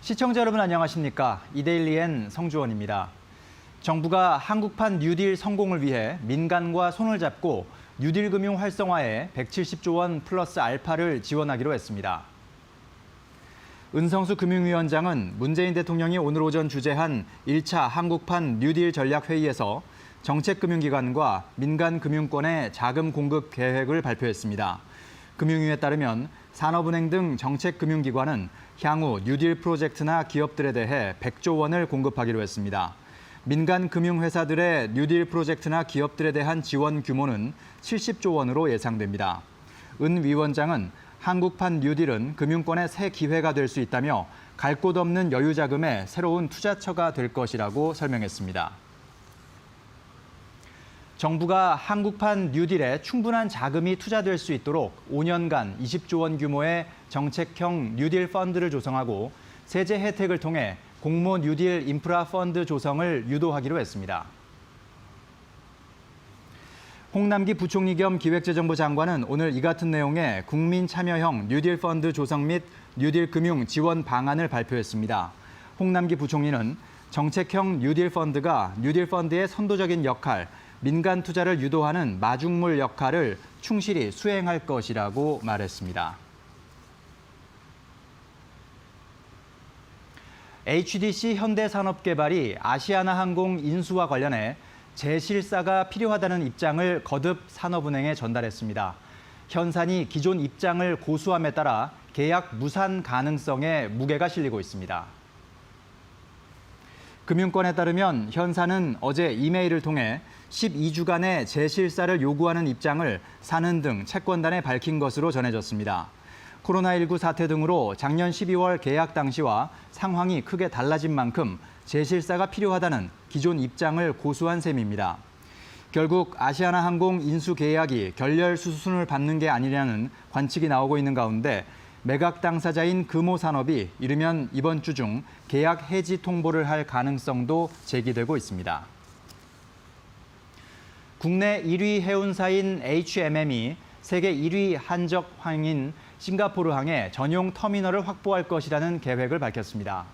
시청자 여러분 안녕하십니까? 이데일리엔 성주원입니다. 정부가 한국판 뉴딜 성공을 위해 민간과 손을 잡고 뉴딜 금융 활성화에 170조 원 플러스 알파를 지원하기로 했습니다. 은성수 금융위원장은 문재인 대통령이 오늘 오전 주재한 1차 한국판 뉴딜 전략회의에서 정책금융기관과 민간금융권의 자금 공급 계획을 발표했습니다. 금융위에 따르면 산업은행 등 정책금융기관은 향후 뉴딜 프로젝트나 기업들에 대해 100조 원을 공급하기로 했습니다. 민간 금융회사들의 뉴딜 프로젝트나 기업들에 대한 지원 규모는 70조 원으로 예상됩니다. 은 위원장은 한국판 뉴딜은 금융권의 새 기회가 될 수 있다며 갈 곳 없는 여유 자금의 새로운 투자처가 될 것이라고 설명했습니다. 정부가 한국판 뉴딜에 충분한 자금이 투자될 수 있도록 5년간 20조 원 규모의 정책형 뉴딜 펀드를 조성하고 세제 혜택을 통해 공모 뉴딜 인프라 펀드 조성을 유도하기로 했습니다. 홍남기 부총리 겸 기획재정부 장관은 오늘 이 같은 내용의 국민 참여형 뉴딜 펀드 조성 및 뉴딜 금융 지원 방안을 발표했습니다. 홍남기 부총리는 정책형 뉴딜 펀드가 뉴딜 펀드의 선도적인 역할, 민간 투자를 유도하는 마중물 역할을 충실히 수행할 것이라고 말했습니다. HDC 현대산업개발이 아시아나항공 인수와 관련해 재실사가 필요하다는 입장을 거듭 산업은행에 전달했습니다. 현산이 기존 입장을 고수함에 따라 계약 무산 가능성에 무게가 실리고 있습니다. 금융권에 따르면 현사는 어제 이메일을 통해 12주간의 재실사를 요구하는 입장을 사는 등 채권단에 밝힌 것으로 전해졌습니다. 코로나19 사태 등으로 작년 12월 계약 당시와 상황이 크게 달라진 만큼 재실사가 필요하다는 기존 입장을 고수한 셈입니다. 결국 아시아나 항공 인수 계약이 결렬 수순을 밟는 게 아니냐는 관측이 나오고 있는 가운데 매각 당사자인 금호산업이 이르면 이번 주 중 계약 해지 통보를 할 가능성도 제기되고 있습니다. 국내 1위 해운사인 HMM이 세계 1위 한적항인 싱가포르항에 전용 터미널을 확보할 것이라는 계획을 밝혔습니다.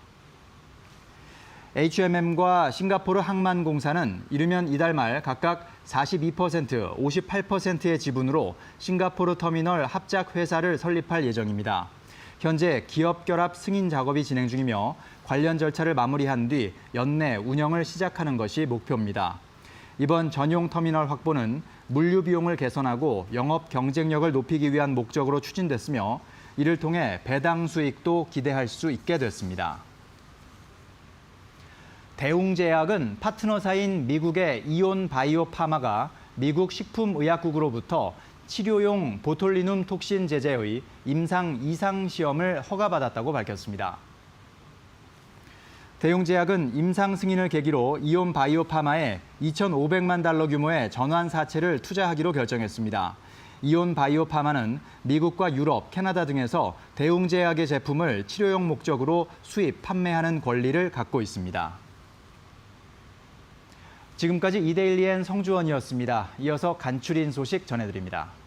HMM과 싱가포르 항만공사는 이르면 이달 말 각각 42%, 58%의 지분으로 싱가포르 터미널 합작 회사를 설립할 예정입니다. 현재 기업 결합 승인 작업이 진행 중이며 관련 절차를 마무리한 뒤 연내 운영을 시작하는 것이 목표입니다. 이번 전용 터미널 확보는 물류 비용을 개선하고 영업 경쟁력을 높이기 위한 목적으로 추진됐으며 이를 통해 배당 수익도 기대할 수 있게 됐습니다. 대웅제약은 파트너사인 미국의 이온 바이오 파마가 미국 식품의약국으로부터 치료용 보톨리눔 톡신 제제의 임상 이상 시험을 허가받았다고 밝혔습니다. 대웅제약은 임상 승인을 계기로 이온 바이오 파마에 2,500만 달러 규모의 전환 사채를 투자하기로 결정했습니다. 이온 바이오 파마는 미국과 유럽, 캐나다 등에서 대웅제약의 제품을 치료용 목적으로 수입, 판매하는 권리를 갖고 있습니다. 지금까지 이데일리엔 성주원이었습니다. 이어서 간추린 소식 전해드립니다.